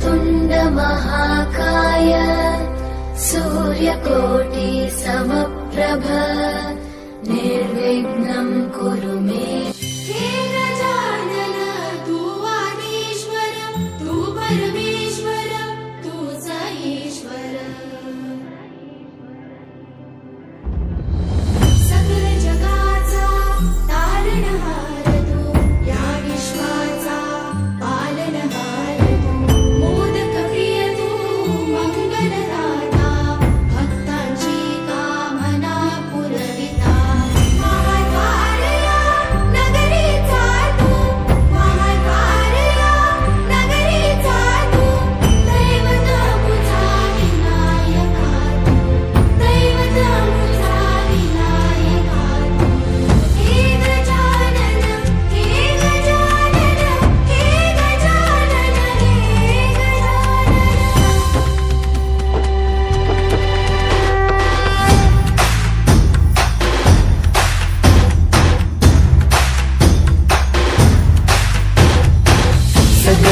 वक्रतुण्ड महाकाय सूर्यकोटि समप्रभ निर्विघ्नं कुरु मे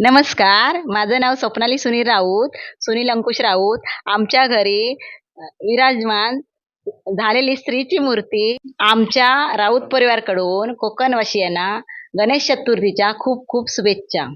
नमस्कार माझं नाव स्वप्नाली सुनील राऊत सुनील अंकुश राऊत. आमच्या घरी विराजमान झालेली स्त्रीची मूर्ती आमच्या राऊत परिवारकडून कोकणवासियांना गणेश चतुर्थीच्या खूप खूप शुभेच्छा.